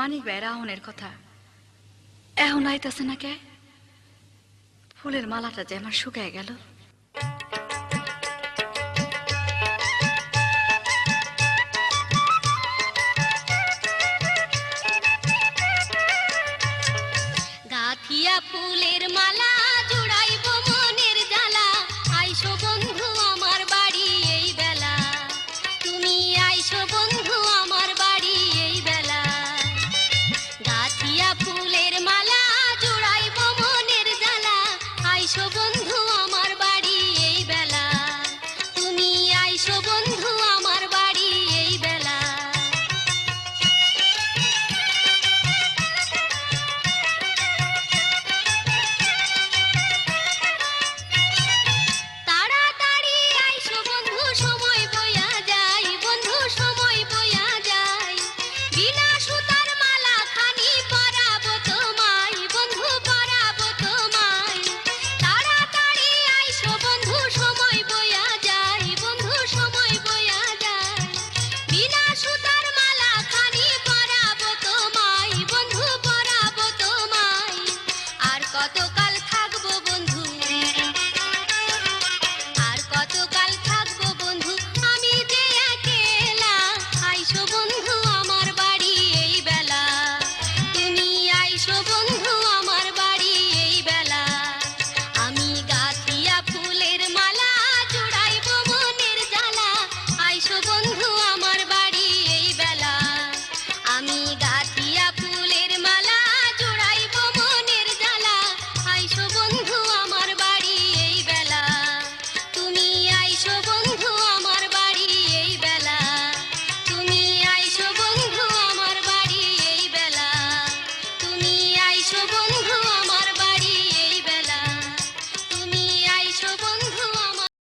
মানিক ভাই রাহনের কথা। এখন আইতাছে না কে? ফুলের মালাটা যে আমার শুকায় গেল। গাথিয়া ফুলের মালা 滚滚。and